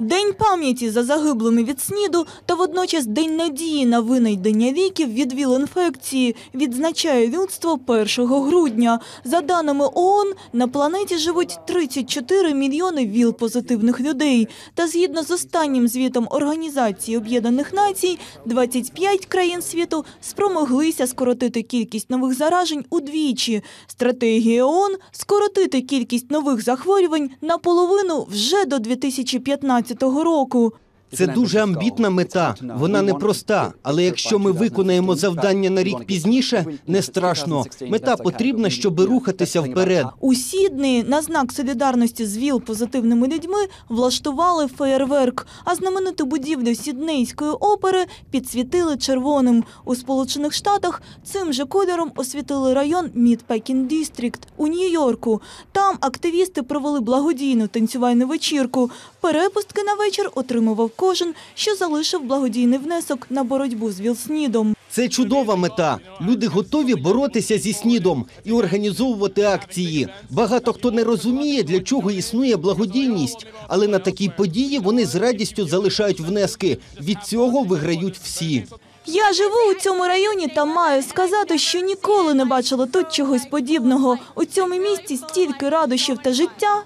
День пам'яті за загиблими від СНІДу та водночас День надії на винайдення ліків від ВІЛ-інфекції відзначає людство 1 грудня. За даними ООН, на планеті живуть 34 мільйони ВІЛ-позитивних людей. Та згідно з останнім звітом Організації Об'єднаних Націй, 25 країн світу спромоглися скоротити кількість нових заражень удвічі. Стратегія ООН – скоротити кількість нових захворювань наполовину вже до 2015 року. Це дуже амбітна мета. Вона непроста. Але якщо ми виконаємо завдання на рік пізніше, не страшно. Мета потрібна, щоб рухатися вперед. У Сіднеї на знак солідарності з ВІЛ-позитивними людьми влаштували феєрверк, а знамениту будівлю Сіднейської опери підсвітили червоним. У Сполучених Штатах цим же кольором освітили район Мідпекін Дістрікт у Нью-Йорку. Там активісти провели благодійну танцювальну вечірку. Перепустки на вечір отримував кожен, що залишив благодійний внесок на боротьбу з ВІЛ-СНІДом. Це чудова мета. Люди готові боротися зі снідом і організовувати акції. Багато хто не розуміє, для чого існує благодійність, але на такі події вони з радістю залишають внески. Від цього виграють всі. Я живу у цьому районі та маю сказати, що ніколи не бачила тут чогось подібного. У цьому місті стільки радощів та життя.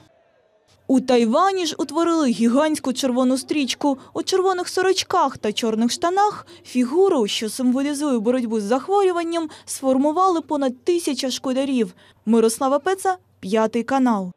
У Тайвані ж утворили гігантську червону стрічку. У червоних сорочках та чорних штанах фігуру, що символізує боротьбу з захворюванням, сформували понад тисяча школярів. Мирослава Пеца, п'ятий канал.